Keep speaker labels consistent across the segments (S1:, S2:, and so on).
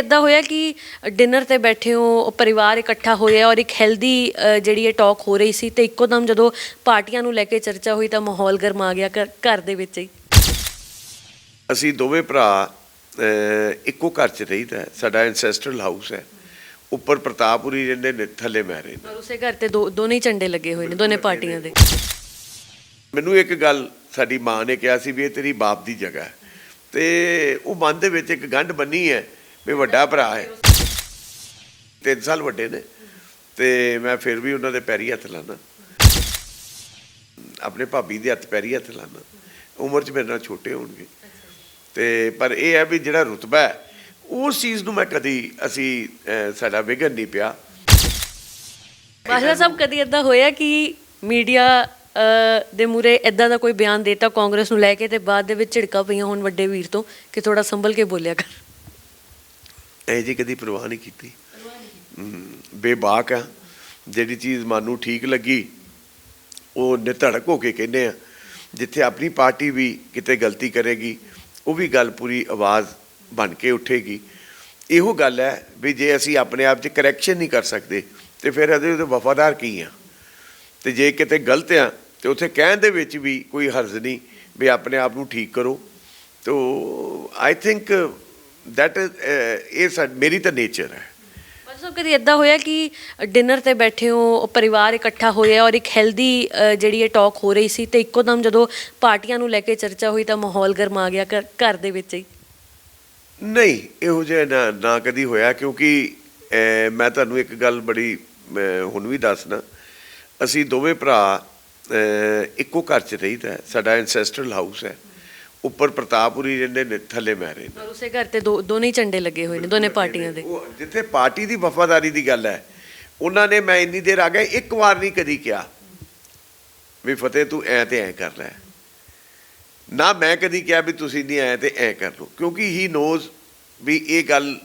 S1: ਇਦਾਂ ਹੋਇਆ ਕਿ ਡਿਨਰ ਤੇ ਬੈਠੇ ਹੋ ਪਰਿਵਾਰ ਇਕੱਠਾ ਹੋਇਆ ਔਰ ਇੱਕ ਹੈਲਦੀ ਜਿਹੜੀ ਇਹ ਟਾਕ ਹੋ ਰਹੀ ਸੀ ਤੇ ਇੱਕੋ ਦਮ ਜਦੋਂ ਪਾਰਟੀਆਂ ਨੂੰ ਲੈ ਕੇ ਚਰਚਾ ਹੋਈ ਤਾਂ ਮਾਹੌਲ ਗਰਮਾ ਗਿਆ ਘਰ ਦੇ ਵਿੱਚ ਹੀ।
S2: ਅਸੀਂ ਦੋਵੇਂ ਭਰਾ ਇੱਕੋ ਘਰ 'ਚ ਰਹੀਦਾ। ਸਾਡਾ ਐਂਸੈਸਟਰਲ ਹਾਊਸ ਹੈ। ਉੱਪਰ ਪ੍ਰਤਾਪਪੁਰੀ ਰਹਿੰਦੇ ਨੇ ਥੱਲੇ ਮੈਂ ਰਹਿੰਦਾ।
S1: ਔਰ ਉਸੇ ਘਰ ਤੇ ਦੋ ਦੋਨੇ ਝੰਡੇ ਲੱਗੇ ਹੋਏ ਨੇ ਦੋਨੇ ਪਾਰਟੀਆਂ ਦੇ।
S2: ਮੈਨੂੰ ਇੱਕ ਗੱਲ ਸਾਡੀ ਮਾਂ ਨੇ ਕਿਹਾ ਸੀ ਵੀ ਇਹ ਤੇਰੀ ਬਾਪ ਦੀ ਜਗ੍ਹਾ ਹੈ। ਤੇ ਉਹ ਮਨ ਦੇ ਵਿੱਚ ਇੱਕ ਗੰਢ ਬੰਨੀ ਹੈ ਵੀ ਵੱਡਾ ਭਰਾ ਹੈ। ਤਿੰਨ ਸਾਲ ਵੱਡੇ ਨੇ। ਤੇ ਮੈਂ ਫਿਰ ਵੀ ਉਹਨਾਂ ਦੇ ਪੈਰੀ ਹੱਥ ਲਾਣਾ ਆਪਣੇ ਭਾਬੀ ਦੇ ਹੱਥ ਪੈਰੀ ਹੱਥ ਲਾਣਾ ਉਮਰ 'ਚ ਮੇਰੇ ਨਾਲ ਛੋਟੇ ਹੋਣਗੇ। ਤੇ ਪਰ ਇਹ ਹੈ ਵੀ ਜਿਹੜਾ ਰੁਤਬਾ ਹੈ, ਉਸ ਚੀਜ਼ ਨੂੰ ਮੈਂ ਕਦੀ ਅਸੀਂ ਸਾਡਾ ਵਿਗਨ ਨਹੀਂ ਪਿਆ।
S1: ਬਾਜਵਾ ਸਾਹਿਬ, ਕਦੀ ਇਦਾਂ ਹੋਇਆ ਕਿ ਮੀਡੀਆ ਦੇ ਮੂਰੇ ਇਦਾਂ ਦਾ ਕੋਈ ਬਿਆਨ ਦੇਤਾ, ਕਾਂਗਰਸ ਨੂੰ ਲੈ ਕੇ ਤੇ ਬਾਅਦ ਦੇ ਵਿੱਚ ਝਿੜਕਾ ਪਈਆਂ ਹੁਣ ਵੱਡੇ ਵੀਰ ਤੋਂ, ਕਿ ਥੋੜਾ ਸੰਭਲ ਕੇ ਬੋਲਿਆ ਕਰ?
S2: ਇਹ ਜੀ ਕਦੀ ਪਰਵਾਹ ਨਹੀਂ ਕੀਤੀ। ਬੇਬਾਕ ਆ। ਜਿਹੜੀ ਚੀਜ਼ ਮਨ ਨੂੰ ਠੀਕ ਲੱਗੀ, ਉਹ ਨਿਧੜਕ ਹੋ ਕੇ ਕਹਿੰਦੇ ਆ, ਜਿੱਥੇ ਆਪਣੀ ਪਾਰਟੀ ਵੀ ਕਿਤੇ ਗਲਤੀ ਕਰੇਗੀ, ਉਹ ਵੀ ਗੱਲ ਪੂਰੀ ਆਵਾਜ਼ ਬਣ ਕੇ ਉੱਠੇਗੀ। ਇਹੋ ਗੱਲ ਹੈ ਵੀ ਜੇ ਅਸੀਂ ਆਪਣੇ ਆਪ 'ਚ ਕਰੈਕਸ਼ਨ ਨਹੀਂ ਕਰ ਸਕਦੇ, ਤੇ ਫਿਰ ਇਹਦੇ ਉਹਦੇ ਵਫਾਦਾਰ ਕੀ ਆ? ਤੇ ਜੇ ਕਿਤੇ ਗਲਤ ਆ, ਤੇ ਉੱਥੇ ਕਹਿਣ ਦੇ ਵਿੱਚ ਵੀ ਕੋਈ ਹਰਜ਼ ਨਹੀਂ ਵੀ ਆਪਣੇ ਆਪ ਨੂੰ ਠੀਕ ਕਰੋ। ਤੋ ਆਈ ਥਿੰਕ ਦੈਟ ਇਹ ਸਾ- ਮੇਰੀ ਤਾਂ ਨੇਚਰ ਹੈ।
S1: ਸਾਹਿਬ ਕਦੀ ਇਦਾਂ ਹੋਇਆ ਕਿ ਡਿਨਰ ਤੇ ਬੈਠੇ ਹੋ ਪਰਿਵਾਰ ਇਕੱਠਾ ਹੋਇਆ ਔਰ ਇੱਕ ਹੈਲਦੀ ਜਿਹੜੀ ਇਹ ਟਾਕ ਹੋ ਰਹੀ ਸੀ ਤੇ ਇੱਕੋ ਦਮ ਜਦੋਂ ਪਾਰਟੀਆਂ ਨੂੰ ਲੈ ਕੇ ਚਰਚਾ ਹੋਈ ਤਾਂ ਮਾਹੌਲ ਗਰਮਾ ਗਿਆ ਘਰ ਦੇ ਵਿੱਚ ਹੀ।
S2: ਨਹੀਂ ਇਹੋ ਜਿਹਾ ਨਾ ਨਾ ਕਦੀ ਹੋਇਆ ਕਿਉਂਕਿ ਮੈਂ ਤੁਹਾਨੂੰ ਇੱਕ ਗੱਲ ਬੜੀ ਹੁਣ ਵੀ ਦੱਸਣਾ ਅਸੀਂ ਦੋਵੇਂ ਭਰਾ ਇੱਕੋ ਘਰ 'ਚ ਰਹੀਦਾ। ਸਾਡਾ ਐਂਸੈਸਟਰਲ ਹਾਊਸ ਹੈ। ਉੱਪਰ ਪ੍ਰਤਾਪਪੁਰੀ ਰਹਿੰਦੇ ਨੇ ਥੱਲੇ ਮੈਂ ਰਹਿੰਦਾ।
S1: ਔਰ ਉਸੇ ਘਰ ਤੇ ਦੋ ਦੋਨੇ ਹੀ ਝੰਡੇ ਲੱਗੇ ਹੋਏ ਨੇ ਦੋਨੇ ਪਾਰਟੀਆਂ ਦੇ।
S2: ਉਹ ਜਿੱਥੇ ਪਾਰਟੀ ਦੀ ਵਫਾਦਾਰੀ ਦੀ ਗੱਲ ਹੈ ਉਹਨਾਂ ਨੇ ਮੈਂ ਇੰਨੀ ਦੇਰ ਆ ਗਿਆ ਇੱਕ ਵਾਰ ਨਹੀਂ ਕਦੀ ਕਿਹਾ ਵੀ ਫਤਿਹ ਤੂੰ ਐ ਤੇ ਐ ਕਰ ਲੈ। ਨਾ ਮੈਂ ਕਦੀ ਕਿਹਾ ਵੀ ਤੁਸੀਂ ਨਹੀਂ ਐ ਤੇ ਐ ਕਰ ਲਓ ਕਿਉਂਕਿ ਹੀ ਨੋਜ਼ ਵੀ ਇਹ ਗੱਲ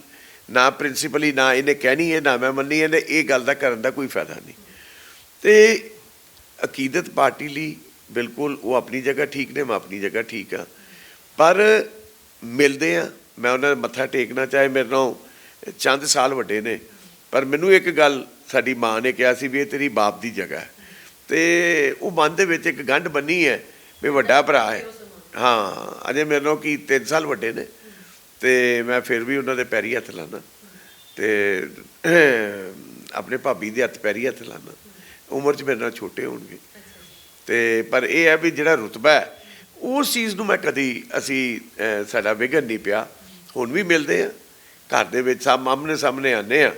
S2: ਨਾ ਪ੍ਰਿੰਸੀਪਲੀ ਨਾ ਇਹਨੇ ਕਹਿਣੀ ਹੈ ਨਾ ਮੈਂ ਮੰਨੀ ਇਹਨੇ ਇਹ ਗੱਲ ਦਾ ਕਰਨ ਦਾ ਕੋਈ ਫਾਇਦਾ ਨਹੀਂ। ਤੇ ਅਕੀਦਤ ਪਾਰਟੀ ਲਈ ਬਿਲਕੁਲ ਉਹ ਆਪਣੀ ਜਗ੍ਹਾ ਠੀਕ ਨੇ ਮੈਂ ਆਪਣੀ ਜਗ੍ਹਾ ਠੀਕ ਆ ਪਰ ਮਿਲਦੇ ਆ, ਮੈਂ ਉਹਨਾਂ ਦਾ ਮੱਥਾ ਟੇਕਣਾ, ਚਾਹੇ ਮੇਰੇ ਨਾਲੋਂ ਚੰਦ ਸਾਲ ਵੱਡੇ ਨੇ, ਪਰ ਮੈਨੂੰ ਇੱਕ ਗੱਲ ਸਾਡੀ ਮਾਂ ਨੇ ਕਿਹਾ ਸੀ ਵੀ ਇਹ ਤੇਰੀ ਬਾਪ ਦੀ ਜਗ੍ਹਾ ਹੈ। ਤੇ ਉਹ ਮਨ ਦੇ ਵਿੱਚ ਇੱਕ ਗੰਢ ਬੰਨੀ ਹੈ ਵੀ ਵੱਡਾ ਭਰਾ ਹੈ। ਹਾਂ, ਅਜੇ ਮੇਰੇ ਨਾਲੋਂ ਕੀ 3 ਸਾਲ ਵੱਡੇ ਨੇ। ਤੇ ਮੈਂ ਫਿਰ ਵੀ ਉਹਨਾਂ ਦੇ ਪੈਰੀ ਹੱਥ ਲਾਣਾ ਤੇ ਆਪਣੇ ਭਾਬੀ ਦੇ ਹੱਥ ਪੈਰੀ ਹੱਥ ਲਾਣਾ ਉਮਰ 'ਚ ਮੇਰੇ ਨਾਲ ਛੋਟੇ ਹੋਣਗੇ। ਤੇ ਪਰ ਇਹ ਹੈ ਵੀ ਜਿਹੜਾ ਰੁਤਬਾ ਹੈ ਉਸ ਚੀਜ਼ ਨੂੰ ਮੈਂ ਕਦੀ ਅਸੀਂ ਸਾਡਾ ਵਿਗਨ ਨਹੀਂ ਪਿਆ। ਹੁਣ ਵੀ ਮਿਲਦੇ ਆ। ਘਰ ਦੇ ਵਿੱਚ ਸਭ ਆਮਨੇ ਸਾਹਮਣੇ ਆਨੇ ਆ।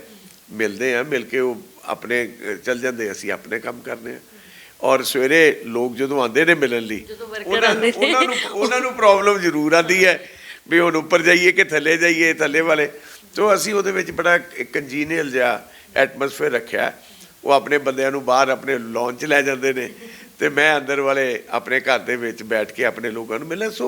S2: ਮਿਲਦੇ ਆ ਮਿਲ ਕੇ ਉਹ ਆਪਣੇ ਚੱਲ ਜਾਂਦੇ ਅਸੀਂ ਆਪਣੇ ਕੰਮ ਕਰਨੇ ਆ। ਔਰ ਸਵੇਰੇ ਲੋਕ ਜਦੋਂ ਆਉਂਦੇ ਨੇ ਮਿਲਣ ਲਈ ਉਹਨਾਂ ਨੂੰ। ਉਹਨਾਂ ਨੂੰ ਪ੍ਰੋਬਲਮ ਜ਼ਰੂਰ ਆਉਂਦੀ ਹੈ ਵੀ ਹੁਣ ਉੱਪਰ ਜਾਈਏ ਕਿ ਥੱਲੇ ਜਾਈਏ ਥੱਲੇ ਵਾਲੇ। ਤੋਂ ਅਸੀਂ ਉਹਦੇ ਵਿੱਚ ਬੜਾ ਕੰਜੀਨੀਅਲ ਜਿਹਾ ਐਟਮੋਸਫੇਅਰ ਰੱਖਿਆ। ਉਹ ਆਪਣੇ ਬੰਦਿਆਂ ਨੂੰ ਬਾਹਰ ਆਪਣੇ ਲੌਂਚ ਲੈ ਜਾਂਦੇ ਨੇ। ਤੇ ਮੈਂ ਅੰਦਰ ਵਾਲੇ ਆਪਣੇ ਘਰ ਦੇ ਵਿੱਚ ਬੈਠ ਕੇ ਆਪਣੇ ਲੋਕਾਂ ਨੂੰ ਮਿਲਿਆ ਸੋ